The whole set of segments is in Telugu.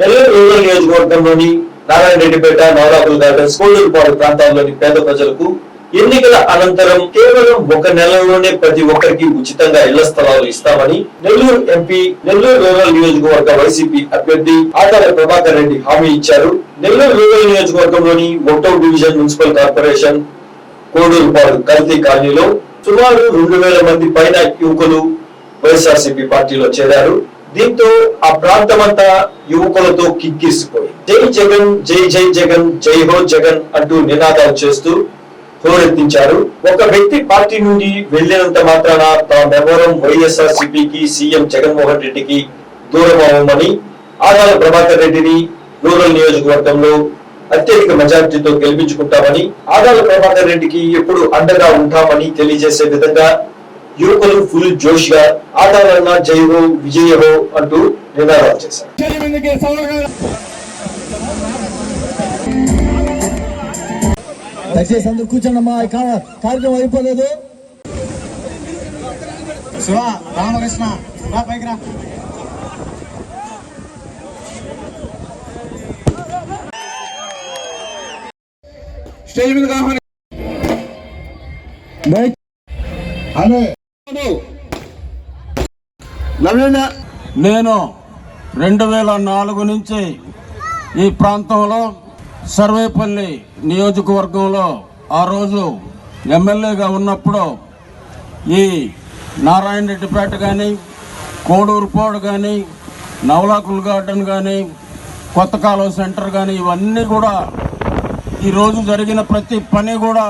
నెల్లూరు రూరల్ నియోజకవర్గంలోని నారాయణరెడ్డిపేట నవరాపుల దాట కోడూరుపాడు ప్రాంతాల్లోని పేద ప్రజలకు ఎన్నికల అనంతరం కేవలం ఒక నెలలోనే ప్రతి ఒక్కరికి ఉచితంగా ఇళ్ళ స్థలాలు ఇస్తామని నెల్లూరు ఎంపీ నెల్లూరు రూరల్ నియోజకవర్గ వైసీపీ అభ్యర్థి ఆదాల ప్రభాకర్ రెడ్డి హామీ ఇచ్చారు. నెల్లూరు రూరల్ నియోజకవర్గంలోని ఒకటో డివిజన్ మున్సిపల్ కార్పొరేషన్ కోడూరుపాడు కల్తీ కాలనీలో సుమారు రెండు వేల మంది పైన యువకులు వైఎస్ఆర్సీపీ పార్టీలో చేరారు. దీంతో ఆ ప్రాంతమంతా యువకులతో కిక్కిసిపోయి జై జగన్ జై జై జగన్ జై హో జగన్ అంటూ నినాదాలు చేస్తూ హోరెత్తించారు. ఒక వ్యక్తి పార్టీ నుండి వెళ్ళినంత మాత్రాన తామెవరం వైఎస్ఆర్ సిపికి సీఎం జగన్మోహన్ రెడ్డికి దూరం అవ్వమని ఆదాల ప్రభాకర్ రెడ్డిని రూరల్ నియోజకవర్గంలో అత్యధిక మెజార్టీతో గెలిపించుకుంటామని ఆదాల ప్రభాకర్ రెడ్డికి ఎప్పుడు అండగా ఉంటామని తెలియజేసే విధంగా యువకులు ఫుల్ జోష్గా ఆదాలన్న జయహో విజయహో అంటూ నినాదాలు చేశారు. దయచేసి అందరూ కూర్చోండి అమ్మా కార్యక్రమం అయిపోలేదు. శివ రామకృష్ణ రా పైకి రా. స్టేజ్ మీద హలో నవీన నేను రెండు వేల నాలుగు నుంచి ఈ ప్రాంతంలో సర్వేపల్లి నియోజకవర్గంలో ఆ రోజు ఎమ్మెల్యేగా ఉన్నప్పుడు ఈ నారాయణ రెడ్డిపేట కానీ కోడూరుపాడు కానీ నవలాకుల గార్డెన్ కానీ కొత్త కాలువ సెంటర్ కానీ ఇవన్నీ కూడా ఈ రోజు జరిగిన ప్రతి పని కూడా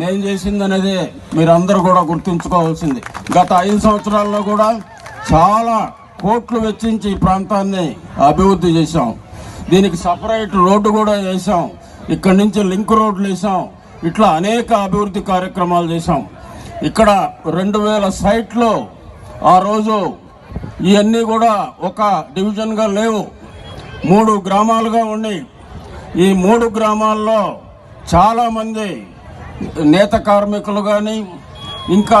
నేను చేసింది అనేది మీరందరూ కూడా గుర్తుంచుకోవాల్సింది. గత ఐదు సంవత్సరాల్లో కూడా చాలా కోట్లు వెచ్చించి ఈ ప్రాంతాన్ని అభివృద్ధి చేశాం. దీనికి సపరేట్ రోడ్డు కూడా వేసాం ఇక్కడి నుంచి లింక్ రోడ్లు వేసాం ఇట్లా అనేక అభివృద్ధి కార్యక్రమాలు చేశాం. ఇక్కడ రెండు వేల సైట్లు ఆ రోజు ఇవన్నీ కూడా ఒక డివిజన్గా లేవు. మూడు గ్రామాలుగా ఉండి ఈ మూడు గ్రామాల్లో చాలామంది నేత కార్మికులు కానీ ఇంకా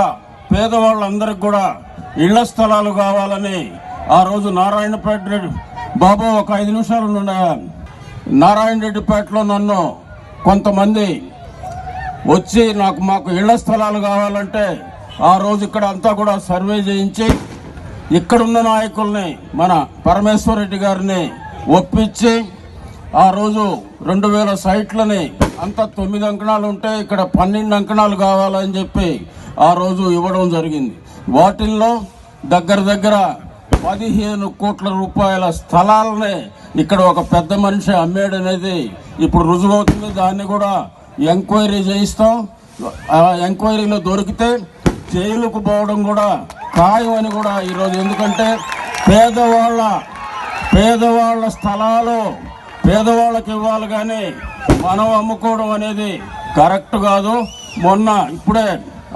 పేదవాళ్ళందరికి కూడా ఇళ్ళ స్థలాలు కావాలని ఆ రోజు నారాయణపేట రెడ్డి బాబు ఒక ఐదు నిమిషాలు ఉన్నాయా నారాయణ రెడ్డిపేటలో నన్ను కొంతమంది వచ్చి నాకు మాకు ఇళ్ళ స్థలాలు కావాలంటే ఆ రోజు ఇక్కడ అంతా కూడా సర్వే చేయించి ఇక్కడున్న నాయకుల్ని మన పరమేశ్వర రెడ్డి గారిని ఒప్పించి ఆ రోజు రెండు వేల సైట్లని అంత తొమ్మిది అంకణాలు ఉంటే ఇక్కడ పన్నెండు అంకణాలు కావాలని చెప్పి ఆ రోజు ఇవ్వడం జరిగింది. వాటిల్లో దగ్గర దగ్గర పదిహేను కోట్ల రూపాయల స్థలాలనే ఇక్కడ ఒక పెద్ద మనిషి అమ్మేడనేది ఇప్పుడు రుజువవుతుంది. దాన్ని కూడా ఎంక్వైరీ చేయిస్తాం. ఆ ఎంక్వైరీలో దొరికితే జైలుకు పోవడం కూడా ఖాయం అని కూడా ఈరోజు ఎందుకంటే పేదవాళ్ళ పేదవాళ్ళ స్థలాలు పేదవాళ్ళకి ఇవ్వాలి కానీ మనం అమ్ముకోవడం అనేది కరెక్ట్ కాదు. మొన్న ఇప్పుడే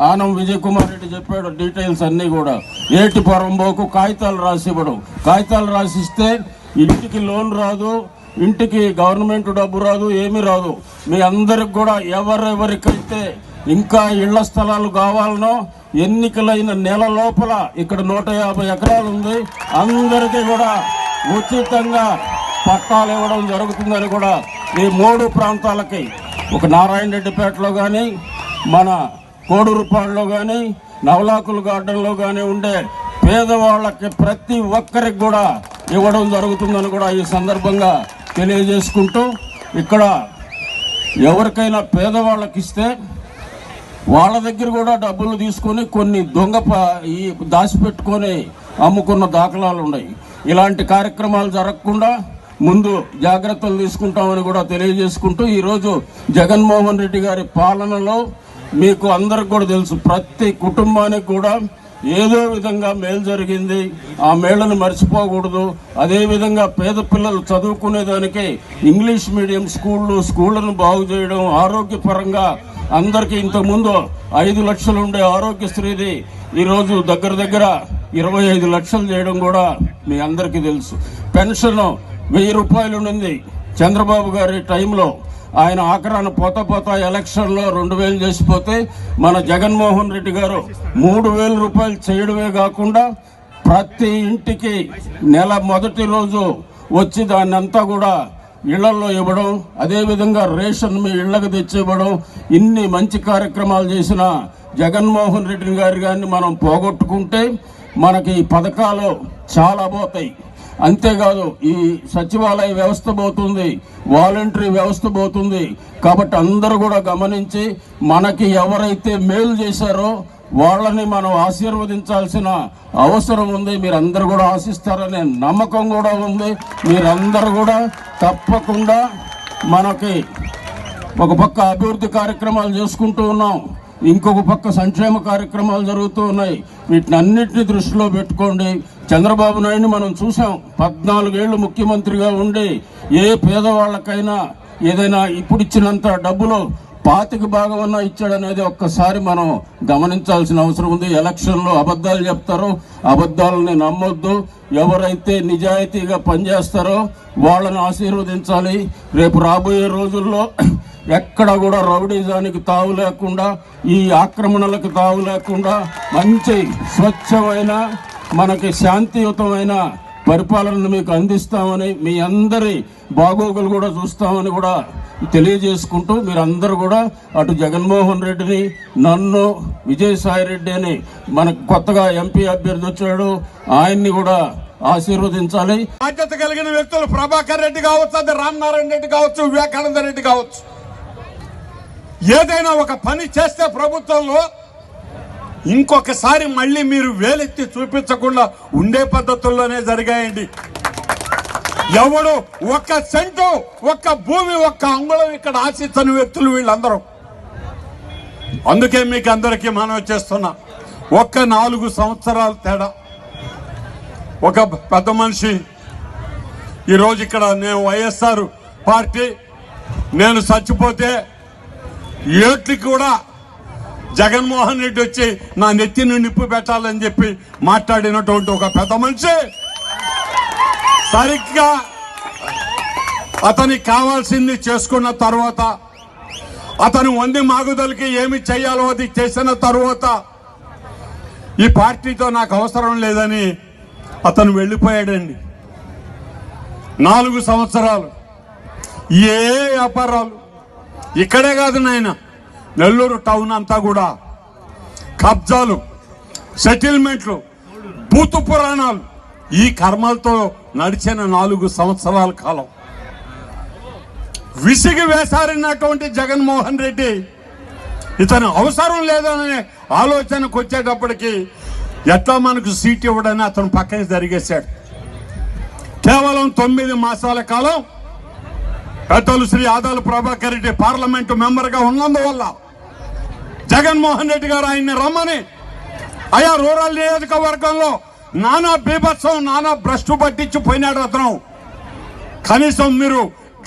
ఆనం విజయ్ కుమార్ రెడ్డి చెప్పాడు డీటెయిల్స్ అన్నీ కూడా. ఏటి పొరంబోకు కాగితాలు రాసి ఇవ్వడం. కాగితాలు రాసిస్తే ఇంటికి లోన్ రాదు ఇంటికి గవర్నమెంట్ డబ్బు రాదు ఏమీ రాదు. మీ అందరికి కూడా ఎవరెవరికైతే ఇంకా ఇళ్ళ స్థలాలు కావాలనో ఎన్నికలైన నెల లోపల ఇక్కడ నూట యాభై ఎకరాలు ఉంది అందరికీ కూడా ఉచితంగా పట్టాలు ఇవ్వడం జరుగుతుందని కూడా ఈ మూడు ప్రాంతాలకి ఒక నారాయణ రెడ్డిపేటలో కానీ మన కోడూరుపాడులో కానీ నవలాకుల గార్డెన్లో కానీ ఉండే పేదవాళ్ళకి ప్రతి ఒక్కరికి కూడా ఇవ్వడం జరుగుతుందని కూడా ఈ సందర్భంగా తెలియజేసుకుంటూ ఇక్కడ ఎవరికైనా పేదవాళ్ళకి ఇస్తే వాళ్ళ దగ్గర కూడా డబ్బులు తీసుకొని కొన్ని దొంగ ఈ దాచిపెట్టుకొని అమ్ముకున్న దాఖలాలు ఉన్నాయి. ఇలాంటి కార్యక్రమాలు జరగకుండా ముందు జాగ్రత్తలు తీసుకుంటామని కూడా తెలియజేసుకుంటూ ఈరోజు జగన్మోహన్ రెడ్డి గారి పాలనలో మీకు అందరికి కూడా తెలుసు ప్రతి కుటుంబానికి కూడా ఏదో విధంగా మేలు జరిగింది. ఆ మేళను మర్చిపోకూడదు. అదేవిధంగా పేద పిల్లలు చదువుకునేదానికి ఇంగ్లీష్ మీడియం స్కూళ్ళు స్కూళ్ళను బాగు చేయడం ఆరోగ్యపరంగా అందరికీ ఇంతకుముందు ఐదు లక్షలు ఉండే ఆరోగ్యశ్రీది ఈరోజు దగ్గర దగ్గర ఇరవై ఐదు లక్షలు చేయడం కూడా మీ అందరికీ తెలుసు. పెన్షన్ వెయ్యి రూపాయలు ఉండింది. చంద్రబాబు గారి టైంలో ఆయన ఆఖరాన పోత పోత ఎలక్షన్లో రెండు వేలు చేసిపోతే మన జగన్మోహన్ రెడ్డి గారు మూడు వేల రూపాయలు చేయడమే కాకుండా ప్రతి ఇంటికి నెల మొదటి రోజు వచ్చి దాన్ని అంతా కూడా ఇళ్ళలో ఇవ్వడం అదేవిధంగా రేషన్ మీ ఇళ్ళకు తెచ్చి ఇవ్వడం ఇన్ని మంచి కార్యక్రమాలు చేసిన జగన్మోహన్ రెడ్డి గారి గారిని మనం పోగొట్టుకుంటే మనకి ఈ పథకాలు చాలా పోతాయి. అంతేకాదు ఈ సచివాలయ వ్యవస్థ పోతుంది వాలంటరీ వ్యవస్థ పోతుంది. కాబట్టి అందరూ కూడా గమనించి మనకి ఎవరైతే మేలు చేశారో వాళ్ళని మనం ఆశీర్వదించాల్సిన అవసరం ఉంది. మీరందరూ కూడా ఆశిస్తారనే నమ్మకం కూడా ఉంది. మీరందరూ కూడా తప్పకుండా మనకి ఒక పక్క అభివృద్ధి కార్యక్రమాలు చేసుకుంటూ ఉన్నాం. ఇంకొక పక్క సంక్షేమ కార్యక్రమాలు జరుగుతూ ఉన్నాయి. వీటిని అన్నిటిని దృష్టిలో పెట్టుకోండి. చంద్రబాబు నాయుడు మనం చూసాం. పద్నాలుగేళ్ళు ముఖ్యమంత్రిగా ఉండి ఏ పేదవాళ్ళకైనా ఏదైనా ఇప్పుడు ఇచ్చినంత డబ్బులు పాతిక భాగమన్నా ఇచ్చాడనేది ఒక్కసారి మనం గమనించాల్సిన అవసరం ఉంది. ఎలక్షన్లో అబద్ధాలు చెప్తారో. అబద్ధాలని నమ్మొద్దు. ఎవరైతే నిజాయితీగా పనిచేస్తారో వాళ్ళని ఆశీర్వదించాలి. రేపు రాబోయే రోజుల్లో ఎక్కడ కూడా రౌడీజానికి తావు లేకుండా ఈ ఆక్రమణలకు తావు లేకుండా మంచి స్వచ్ఛమైన మనకి శాంతియుతమైన పరిపాలనను మీకు అందిస్తామని మీ అందరి బాగోగులు కూడా చూస్తామని కూడా తెలియజేసుకుంటూ మీరందరూ కూడా అటు జగన్మోహన్ రెడ్డిని నన్ను విజయసాయి రెడ్డి అని మనకు కొత్తగా ఎంపీ అభ్యర్థి వచ్చాడు ఆయన్ని కూడా ఆశీర్వదించాలి. బాధ్యత కలిగిన వ్యక్తులు ప్రభాకర్ రెడ్డి కావచ్చు అది రామనారాయణ రెడ్డి కావచ్చు వివేకానంద రెడ్డి కావచ్చు. ఏదైనా ఒక పని చేస్తే ప్రభుత్వంలో ఇంకొకసారి మళ్ళీ మీరు వేలెత్తి చూపించకుండా ఉండే పద్ధతుల్లోనే జరిగాయండి. ఎవడు ఒక్క సెంటు ఒక్క భూమి ఒక్క అంగుళం ఇక్కడ ఆశించని వ్యక్తులు వీళ్ళందరూ. అందుకే మీకు అందరికీ మనం చేస్తున్నా. ఒక్క నాలుగు సంవత్సరాల తేడా. ఒక పెద్ద మనిషి ఈరోజు ఇక్కడ నేను వైఎస్ఆర్ పార్టీ నేను చచ్చిపోతే ఏట్లకి కూడా జగన్మోహన్ రెడ్డి వచ్చి నా నెత్తిని నిప్పు పెట్టాలని చెప్పి మాట్లాడినటువంటి ఒక పెద్ద మనిషి. సరిగ్గా అతనికి కావాల్సింది చేసుకున్న తర్వాత అతను వంది మాగుదలకి ఏమి చేయాలో అది చేసిన తర్వాత ఈ పార్టీతో నాకు అవసరం లేదని అతను వెళ్ళిపోయాడండి. నాలుగు సంవత్సరాలు. ఏ వ్యాపారాలు? ఇక్కడే కాదు నాయన. నెల్లూరు టౌన్ అంతా కూడా కబ్జాలు సెటిల్మెంట్లు భూతు పురాణాలు ఈ కర్మలతో నడిచిన నాలుగు సంవత్సరాల కాలం. విసిగి వేశారన్నటువంటి జగన్మోహన్ రెడ్డి ఇతను అవసరం లేదనే ఆలోచనకు వచ్చేటప్పటికి ఎట్లా మనకు సీట్ ఇవ్వడని అతను పక్కన జరిగేశాడు. కేవలం తొమ్మిది మాసాల కాలం. పెద్దలు శ్రీ ఆదాలు ప్రభాకర్ రెడ్డి పార్లమెంటు మెంబర్గా ఉన్నందువల్ల జగన్మోహన్ రెడ్డి గారు ఆయన్ని రమ్మని. అయా రూరల్ నియోజకవర్గంలో నానా బీభత్సం నానా భ్రష్టు పట్టించి పోయినాడు అతను. కనీసం మీరు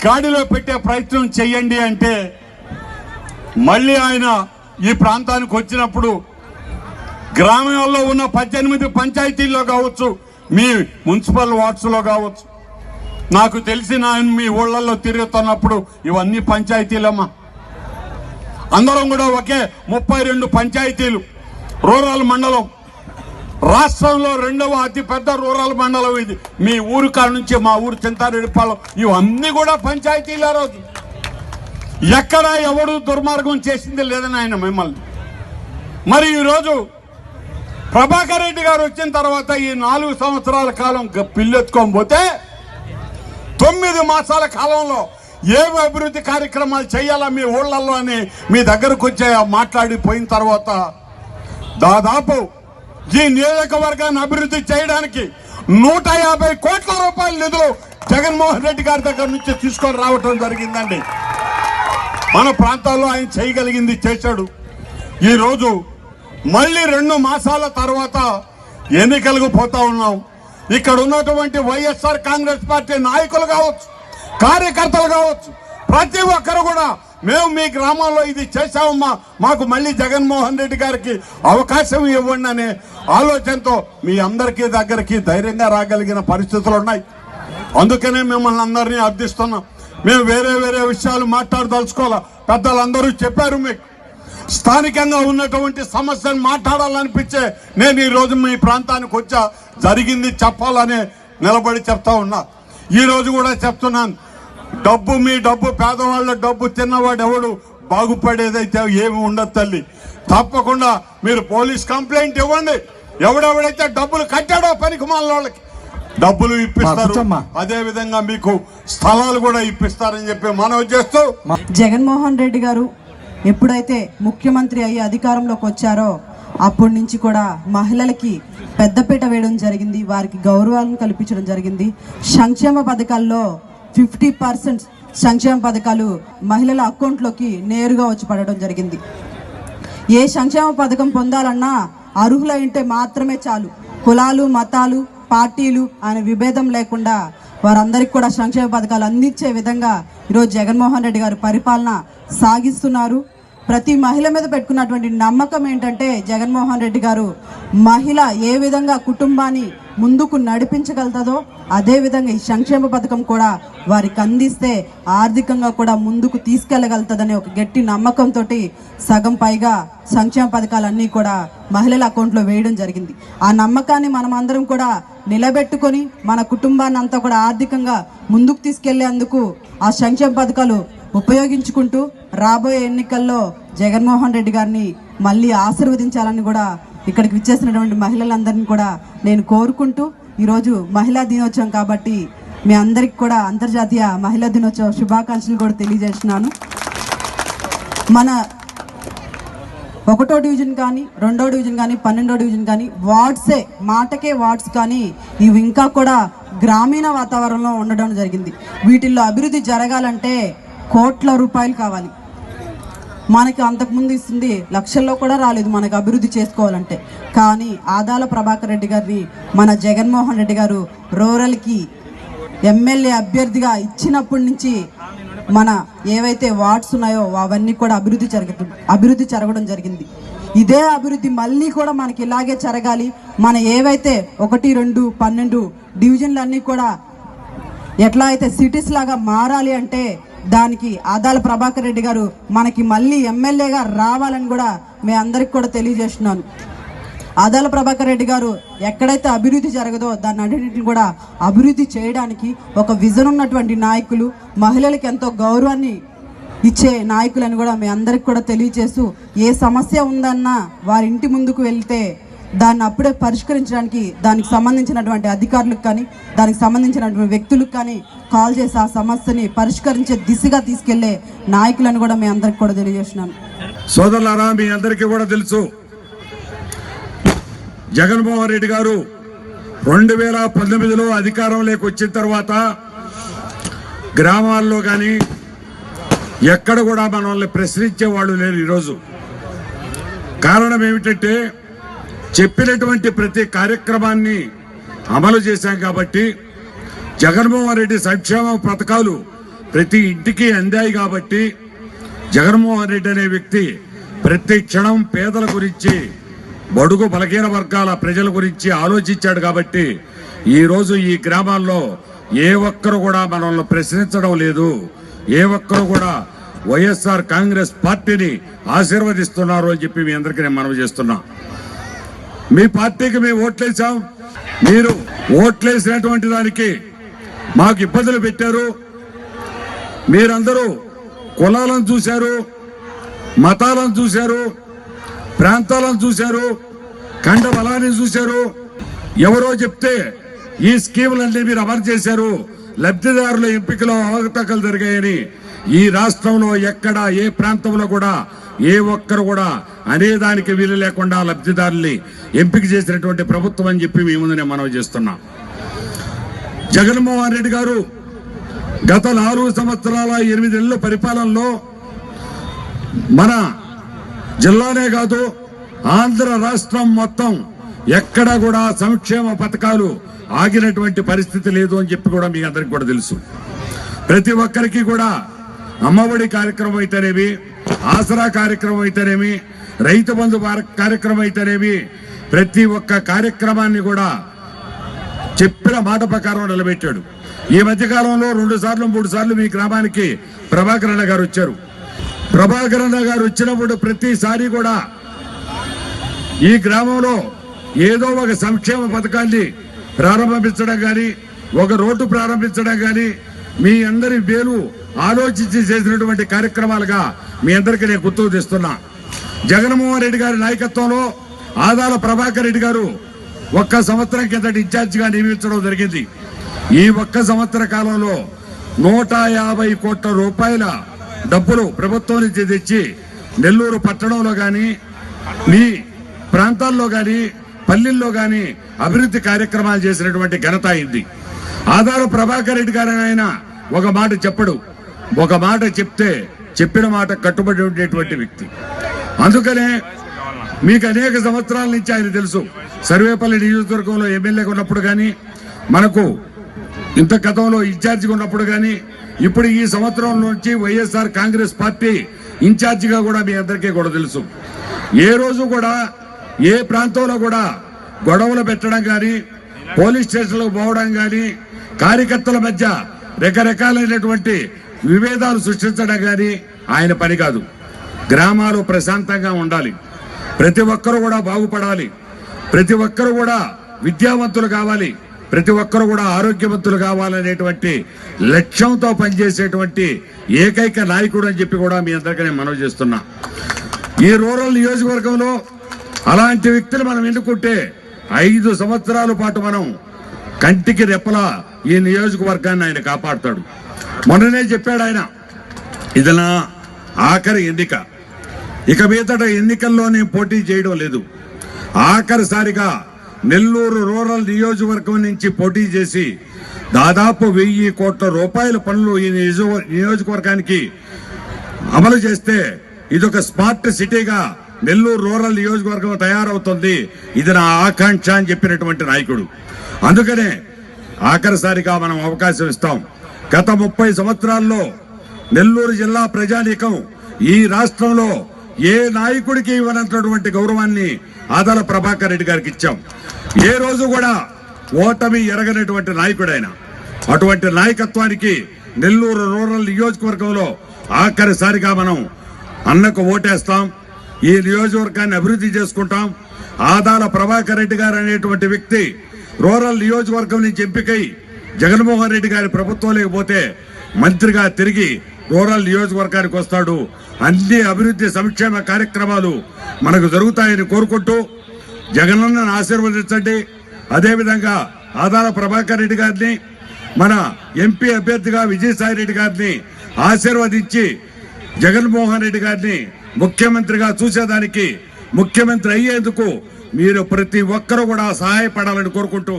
గాడిలో పెట్టే ప్రయత్నం చెయ్యండి అంటే మళ్ళీ ఆయన ఈ ప్రాంతానికి వచ్చినప్పుడు గ్రామంలో ఉన్న పద్దెనిమిది పంచాయతీల్లో కావచ్చు మీ మున్సిపల్ వార్డ్స్లో కావచ్చు. నాకు తెలిసిన ఆయన మీ ఊళ్ళల్లో తిరుగుతున్నప్పుడు ఇవన్నీ పంచాయతీలమ్మా. అందరం కూడా ఒకే ముప్పై రెండు పంచాయతీలు. రూరల్ మండలం. రాష్ట్రంలో రెండవ అతిపెద్ద రూరల్ మండలం ఇది. మీ ఊరు కాడ నుంచి మా ఊరు చింతారెడ్డిపాలెం. ఇవన్నీ కూడా పంచాయతీలు ఆ రోజు. ఎక్కడ ఎవడు దుర్మార్గం చేసింది లేదని ఆయన మిమ్మల్ని. మరి ఈరోజు ప్రభాకర్ రెడ్డి గారు వచ్చిన తర్వాత ఈ నాలుగు సంవత్సరాల కాలం గ- పిల్లెత్తుకొని పోతే తొమ్మిది మాసాల కాలంలో ఏం అభివృద్ధి కార్యక్రమాలు చేయాలా మీ ఊళ్ళల్లో అని మీ దగ్గరకు వచ్చే మాట్లాడిపోయిన తర్వాత దాదాపు ఈ నియోజకవర్గాన్ని అభివృద్ధి చేయడానికి నూట యాభై కోట్ల రూపాయల నిధులు జగన్మోహన్ రెడ్డి గారి దగ్గర నుంచి తీసుకొని రావటం జరిగిందండి. మన ప్రాంతాల్లో ఆయన చేయగలిగింది చేశాడు. ఈరోజు మళ్ళీ రెండు మాసాల తర్వాత ఎన్నికలకు పోతా ఉన్నాం. ఇక్కడ ఉన్నటువంటి వైఎస్ఆర్ కాంగ్రెస్ పార్టీ నాయకులు కావచ్చు కార్యకర్తలు కావచ్చు ప్రతి ఒక్కరు కూడా మేము మీ గ్రామంలో ఇది చేశామమ్మా మాకు మళ్ళీ జగన్మోహన్ రెడ్డి గారికి అవకాశం ఇవ్వండి అనే ఆలోచనతో మీ అందరికీ దగ్గరికి ధైర్యంగా రాగలిగిన పరిస్థితులు ఉన్నాయి. అందుకనే మిమ్మల్ని అందరినీ అర్థిస్తున్నాం. మేము వేరే వేరే విషయాలు మాట్లాడదలుచుకోవాలా? పెద్దలందరూ చెప్పారు మీకు. స్థానికంగా ఉన్నటువంటి సమస్యను మాట్లాడాలనిపించే నేను ఈరోజు మీ ప్రాంతానికి వచ్చా. జరిగింది చెప్పాలని నిలబడి చెప్తా ఉన్నా. ఈ రోజు కూడా చెప్తున్నాను. డబ్బు మీ డబ్బు పేదవాళ్ళ డబ్బు తిన్నవాడు ఎవడు బాగుపడేదైతే ఏమి ఉండదు తల్లి. తప్పకుండా మీరు పోలీస్ కంప్లైంట్ ఇవ్వండి. ఎవడెవడైతే డబ్బులు కట్టాడో పనికి వాళ్ళకి డబ్బులు ఇప్పిస్తారు. అదే విధంగా మీకు స్థలాలు కూడా ఇప్పిస్తారని చెప్పి మనవి చేస్తూ జగన్మోహన్ రెడ్డి గారు ఎప్పుడైతే ముఖ్యమంత్రి అయ్యి అధికారంలోకి వచ్చారో అప్పటి నుంచి కూడా మహిళలకి పెద్దపీట వేయడం జరిగింది వారికి గౌరవాలను కల్పించడం జరిగింది. సంక్షేమ పథకాల్లో ఫిఫ్టీ పర్సెంట్ సంక్షేమ పథకాలు మహిళల అకౌంట్లోకి నేరుగా వచ్చి పడడం జరిగింది. ఏ సంక్షేమ పథకం పొందాలన్నా అర్హులైంటే మాత్రమే చాలు. కులాలు మతాలు పార్టీలు అనే విభేదం లేకుండా వారందరికీ కూడా సంక్షేమ పథకాలు అందించే విధంగా ఈరోజు జగన్మోహన్ రెడ్డి గారు పరిపాలన సాగిస్తున్నారు. ప్రతి మహిళ మీద పెట్టుకున్నటువంటి నమ్మకం ఏంటంటే జగన్మోహన్ రెడ్డి గారు మహిళ ఏ విధంగా కుటుంబాన్ని ముందుకు నడిపించగలుగుతుందో అదేవిధంగా ఈ సంక్షేమ పథకం కూడా వారికి అందిస్తే ఆర్థికంగా కూడా ముందుకు తీసుకెళ్ళగలుగుతుందనే ఒక గట్టి నమ్మకంతో సగం పైగా సంక్షేమ పథకాలన్నీ కూడా మహిళల అకౌంట్లో వేయడం జరిగింది. ఆ నమ్మకాన్ని మనం అందరం కూడా నిలబెట్టుకొని మన కుటుంబాన్ని అంతా కూడా ఆర్థికంగా ముందుకు తీసుకెళ్ళేందుకు ఆ సంక్షేమ పథకాలు ఉపయోగించుకుంటూ రాబోయే ఎన్నికల్లో జగన్మోహన్ రెడ్డి గారిని మళ్ళీ ఆశీర్వదించాలని కూడా ఇక్కడికి విచ్చేసినటువంటి మహిళలందరినీ కూడా నేను కోరుకుంటూ ఈరోజు మహిళా దినోత్సవం కాబట్టి మీ అందరికి కూడా అంతర్జాతీయ మహిళా దినోత్సవ శుభాకాంక్షలు కూడా తెలియజేస్తున్నాను. మన ఒకటో డివిజన్ కానీ రెండో డివిజన్ కానీ పన్నెండో డివిజన్ కానీ వార్డ్సే మాటకే వార్డ్స్ కానీ ఇవి ఇంకా కూడా గ్రామీణ వాతావరణంలో ఉండడం జరిగింది. వీటిల్లో అభివృద్ధి జరగాలంటే కోట్ల రూపాయలు కావాలి. మనకి అంతకుముందు ఇస్తుంది లక్షల్లో కూడా రాలేదు మనకు అభివృద్ధి చేసుకోవాలంటే. కానీ ఆదాల ప్రభాకర్ రెడ్డి గారిని మన జగన్మోహన్ రెడ్డి గారు రూరల్కి ఎమ్మెల్యే అభ్యర్థిగా ఇచ్చినప్పటి నుంచి మన ఏవైతే వార్డ్స్ ఉన్నాయో అవన్నీ కూడా అభివృద్ధి జరుగుతు అభివృద్ధి జరగడం జరిగింది. ఇదే అభివృద్ధి మళ్ళీ కూడా మనకి ఇలాగే జరగాలి. మన ఏవైతే ఒకటి రెండు పన్నెండు డివిజన్లు అన్నీ కూడా ఎట్లా అయితే సిటీస్ లాగా మారాలి అంటే దానికి ఆదాల ప్రభాకర్ రెడ్డి గారు మనకి మళ్ళీ ఎమ్మెల్యేగా రావాలని కూడా మీ అందరికి కూడా తెలియజేస్తున్నాను. ఆదాల ప్రభాకర్ రెడ్డి గారు ఎక్కడైతే అభివృద్ధి జరగదో దాన్ని అన్నింటిని కూడా అభివృద్ధి చేయడానికి ఒక విజన్ ఉన్నటువంటి నాయకులు మహిళలకు ఎంతో గౌరవాన్ని ఇచ్చే నాయకులని కూడా మీ అందరికి కూడా తెలియజేస్తూ ఏ సమస్య ఉందన్నా వారి ఇంటి ముందుకు వెళ్తే దాన్ని అప్పుడే పరిష్కరించడానికి దానికి సంబంధించినటువంటి అధికారులకు కానీ దానికి సంబంధించినటువంటి వ్యక్తులకు కానీ కాల్ చేసి ఆ సమస్యని పరిష్కరించే దిశగా తీసుకెళ్ళే నాయకులను కూడా మీ అందరికి కూడా తెలియజేసినాను సోదరులారా మీ అందరికీ కూడా తెలుసు. జగన్మోహన్ రెడ్డి గారు రెండు వేల పంతొమ్మిదిలో అధికారంలోకి వచ్చిన తర్వాత గ్రామాల్లో కానీ ఎక్కడ కూడా మనల్ని ప్రశ్నించే వాళ్ళు లేరు ఈరోజు. కారణం ఏమిటంటే చెప్పినటువంటి ప్రతి కార్యక్రమాన్ని అమలు చేశాం కాబట్టి జగన్మోహన్ రెడ్డి సంక్షేమ పథకాలు ప్రతి ఇంటికి అందాయి కాబట్టి జగన్మోహన్ రెడ్డి అనే వ్యక్తి ప్రతి క్షణం పేదల గురించి బడుగు బలహీన వర్గాల ప్రజల గురించి ఆలోచించాడు కాబట్టి ఈరోజు ఈ గ్రామాల్లో ఏ ఒక్కరు కూడా మనల్ని ప్రశ్నించడం లేదు. ఏ ఒక్కరు కూడా వైఎస్ఆర్ కాంగ్రెస్ పార్టీని ఆశీర్వదిస్తున్నారు అని చెప్పి మీ అందరికీ నేను మనవి చేస్తున్నా. మీ పార్టీకి మేము ఓట్లేసాం. మీరు ఓట్లేసినటువంటి దానికి మాకు ఇబ్బందులు పెట్టారు. మీరందరూ కులాలను చూశారు మతాలను చూశారు ప్రాంతాలను చూశారు ఖండ బలాన్ని చూశారు. ఎవరో చెప్తే ఈ స్కీములన్నీ మీరు అమలు చేశారు. లబ్ధిదారుల ఎంపికలో అవకతవకలు జరిగాయని ఈ రాష్ట్రంలో ఎక్కడ ఏ ప్రాంతంలో కూడా ఏ ఒక్కరు కూడా అనేదానికి వీలు లేకుండా లబ్ధిదారుల్ని ఎంపిక చేసినటువంటి ప్రభుత్వం అని చెప్పి మీ ముందు నేను మనవి చేస్తున్నాం జగన్మోహన్ రెడ్డి గారు గత నాలుగు సంవత్సరాల ఎనిమిది నెలల పరిపాలనలో మన జిల్లానే కాదు ఆంధ్ర రాష్ట్రం మొత్తం ఎక్కడ కూడా సంక్షేమ పథకాలు ఆగినటువంటి పరిస్థితి లేదు అని చెప్పి కూడా మీ అందరికి కూడా తెలుసు. ప్రతి ఒక్కరికి కూడా అమ్మఒడి కార్యక్రమం అయితేనేమి ఆసరా కార్యక్రమం అయితేనేమి రైతు బంధు కార్యక్రమం అయితేనేమి ప్రతి ఒక్క కార్యక్రమాన్ని కూడా చెప్పిన మాట ప్రకారం నిలబెట్టాడు. ఈ మధ్య కాలంలో రెండు సార్లు మూడు సార్లు మీ గ్రామానికి ప్రభాకరణ గారు వచ్చారు. ప్రభాకరణ గారు వచ్చినప్పుడు ప్రతిసారి కూడా ఈ గ్రామంలో ఏదో ఒక సంక్షేమ పథకాన్ని ప్రారంభించడం కానీ ఒక రోడ్డు ప్రారంభించడం కానీ మీ అందరి పేరు ఆలోచించి చేసినటువంటి కార్యక్రమాలుగా మీ అందరికీ నేను గుర్తుకు తెస్తున్నా. జగన్మోహన్ రెడ్డి గారి నాయకత్వంలో ఆదాల ప్రభాకర్ రెడ్డి గారు ఒక్క సంవత్సరం కిందట ఇన్ఛార్జిగా నియమించడం జరిగింది. ఈ ఒక్క సంవత్సర కాలంలో నూట యాభై కోట్ల రూపాయల డబ్బులు ప్రభుత్వం నుంచి తెచ్చి నెల్లూరు పట్టణంలో కానీ మీ ప్రాంతాల్లో కానీ పల్లెల్లో కానీ అభివృద్ధి కార్యక్రమాలు చేసినటువంటి ఘనత అయింది ఆధార ప్రభాకర్ రెడ్డి గారు ఆయన ఒక మాట చెప్పడు. ఒక మాట చెప్తే చెప్పిన మాట కట్టుబడి ఉండేటువంటి వ్యక్తి. అందుకనే మీకు అనేక సంవత్సరాల నుంచి ఆయన తెలుసు. సర్వేపల్లి నియోజకవర్గంలో ఎమ్మెల్యేగా ఉన్నప్పుడు కానీ మనకు ఇంత గతంలో ఇన్ఛార్జిగా ఉన్నప్పుడు కానీ ఇప్పుడు ఈ సంవత్సరం నుంచి వైఎస్ఆర్ కాంగ్రెస్ పార్టీ ఇన్ఛార్జిగా కూడా మీ అందరికీ కూడా తెలుసు. ఏ రోజు కూడా ఏ ప్రాంతంలో కూడా గొడవలు పెట్టడం కానీ పోలీస్ స్టేషన్లకు పోవడం కానీ కార్యకర్తల మధ్య రకరకాలైనటువంటి విభేదాలు సృష్టించడం కానీ ఆయన పని కాదు. గ్రామాలు ప్రశాంతంగా ఉండాలి. ప్రతి ఒక్కరూ కూడా బాగుపడాలి. ప్రతి ఒక్కరూ కూడా విద్యావంతులు కావాలి. ప్రతి ఒక్కరూ కూడా ఆరోగ్యవంతులు కావాలనేటువంటి లక్ష్యంతో పనిచేసేటువంటి ఏకైక నాయకుడు అని చెప్పి కూడా మీ అందరికీ నేను మనవి చేస్తున్నా. ఈ రూరల్ నియోజకవర్గంలో అలాంటి వ్యక్తులు మనం ఎన్నుకుంటే ఐదు సంవత్సరాల పాటు మనం కంటికి రెప్పలా ఈ నియోజకవర్గాన్ని ఆయన కాపాడుతాడు. మొన్ననే చెప్పాడు ఆయన ఇది నా ఆఖరి ఎన్నిక. ఇక మీదట ఎన్నికల్లో నేను పోటీ చేయడం లేదు. ఆఖరిసారిగా నెల్లూరు రూరల్ నియోజకవర్గం నుంచి పోటీ చేసి దాదాపు వెయ్యి కోట్ల రూపాయల పనులు ఈ నియోజకవర్గానికి అమలు చేస్తే ఇదొక స్మార్ట్ సిటీగా నెల్లూరు రూరల్ నియోజకవర్గం తయారవుతుంది. ఇది నా ఆకాంక్ష అని చెప్పినటువంటి నాయకుడు. అందుకనే ఆఖరిసారిగా మనం అవకాశం ఇస్తాం. గత ముప్పై సంవత్సరాల్లో నెల్లూరు జిల్లా ప్రజానీకం ఈ రాష్ట్రంలో ఏ నాయకుడికి ఇవ్వనంతటువంటి గౌరవాన్ని ఆదాల ప్రభాకర్ రెడ్డి గారికి ఇచ్చాం. ఏ రోజు కూడా ఓటమి ఎరగనటువంటి నాయకుడైన అటువంటి నాయకత్వానికి నెల్లూరు రూరల్ నియోజకవర్గంలో ఆఖరిసారిగా మనం అన్నకు ఓటేస్తాం. ఈ నియోజకవర్గాన్ని అభివృద్ధి చేసుకుంటాం. ఆదాల ప్రభాకర్ రెడ్డి గారు అనేటువంటి వ్యక్తి రూరల్ నియోజకవర్గం నుంచి ఎంపికై జగన్మోహన్ రెడ్డి గారి ప్రభుత్వం లేకపోతే మంత్రిగా తిరిగి రూరల్ నియోజకవర్గానికి వస్తాడు. అన్ని అభివృద్ధి సంక్షేమ కార్యక్రమాలు మనకు జరుగుతాయని కోరుకుంటూ జగనన్నను ఆశీర్వదించండి. అదేవిధంగా ఆదాల ప్రభాకర్ రెడ్డి గారిని మన ఎంపీ అభ్యర్థిగా విజయసాయి రెడ్డి గారిని ఆశీర్వదించి జగన్మోహన్ రెడ్డి గారిని ముఖ్యమంత్రిగా చూసేదానికి ముఖ్యమంత్రి అయ్యేందుకు మీరు ప్రతి ఒక్కరూ కూడా సహాయపడాలని కోరుకుంటూ